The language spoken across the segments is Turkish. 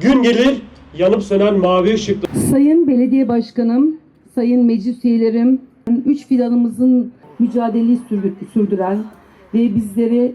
Gün gelir yanıp sönen mavi ışıklı Sayın Belediye Başkanım, Sayın Meclis Üyelerim, üç fidanımızın mücadeleyi sürdü- sürdüren ve bizleri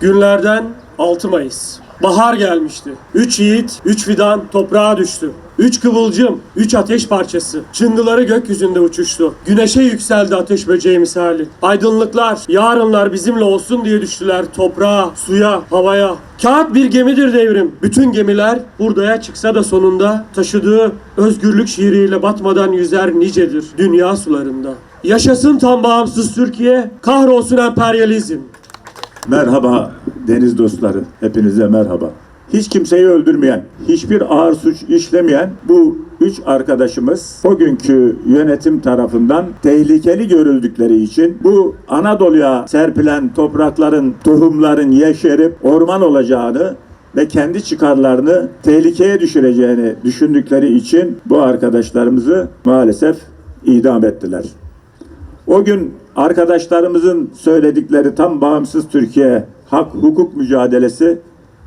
Günlerden 6 Mayıs. Bahar gelmişti. Üç yiğit, üç fidan toprağa düştü. Üç kıvılcım, üç ateş parçası. Çıngıları gökyüzünde uçuştu. Güneşe yükseldi ateş böceği misali. Aydınlıklar, yarınlar bizimle olsun diye düştüler toprağa, suya, havaya. Kağıt bir gemidir devrim. Bütün gemiler hurdaya çıksa da sonunda taşıdığı özgürlük şiiriyle batmadan yüzer nicedir dünya sularında. Yaşasın tam bağımsız Türkiye, kahrolsun emperyalizm. Merhaba deniz dostları. Hepinize merhaba. Hiç kimseyi öldürmeyen, hiçbir ağır suç işlemeyen bu üç arkadaşımız bugünkü yönetim tarafından tehlikeli görüldükleri için bu Anadolu'ya serpilen toprakların, tohumların yeşerip orman olacağını ve kendi çıkarlarını tehlikeye düşüreceğini düşündükleri için bu arkadaşlarımızı maalesef idam ettiler. O gün arkadaşlarımızın söyledikleri tam bağımsız Türkiye hak hukuk mücadelesi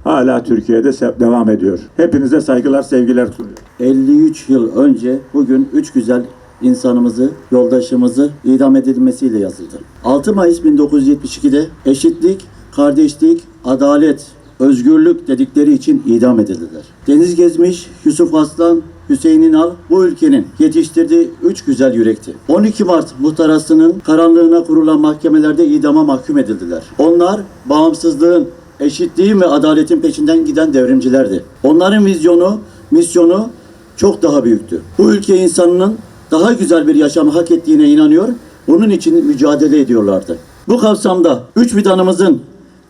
hala Türkiye'de devam ediyor. Hepinize saygılar, sevgiler sunuyorum. 53 yıl önce bugün üç güzel insanımızı, yoldaşımızı idam edilmesiyle yazıldı. 6 Mayıs 1972'de eşitlik, kardeşlik, adalet, özgürlük dedikleri için idam edildiler. Deniz Gezmiş, Yusuf Aslan, Hüseyin İnal bu ülkenin yetiştirdiği üç güzel yürekti. 12 Mart muhtarasının karanlığına kurulan mahkemelerde idama mahkum edildiler. Onlar bağımsızlığın, eşitliğin ve adaletin peşinden giden devrimcilerdi. Onların vizyonu, misyonu çok daha büyüktü. Bu ülke insanının daha güzel bir yaşamı hak ettiğine inanıyor, bunun için mücadele ediyorlardı. Bu kapsamda üç fidanımızın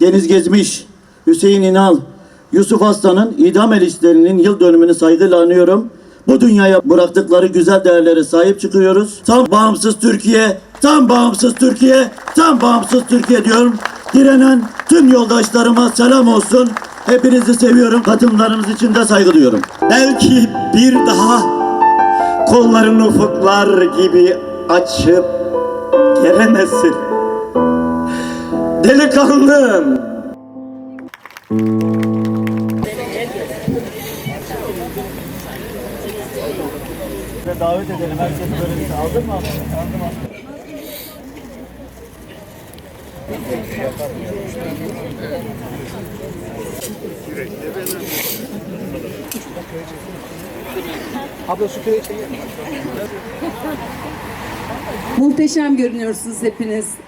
Deniz Gezmiş, Hüseyin İnal, Yusuf Aslan'ın idam elçilerinin yıl dönümünü saygıyla anıyorum. Bu dünyaya bıraktıkları güzel değerlere sahip çıkıyoruz. Tam bağımsız Türkiye, tam bağımsız Türkiye, tam bağımsız Türkiye diyorum. Direnen tüm yoldaşlarıma selam olsun. Hepinizi seviyorum. Katılımlarınız için de saygı duyuyorum. Belki bir daha kollarını ufuklar gibi açıp gelemezsin. Delikanlım. Davet edelim. Herkes böyle bir şey aldın mı? Aldım muhteşem görünüyorsunuz hepiniz.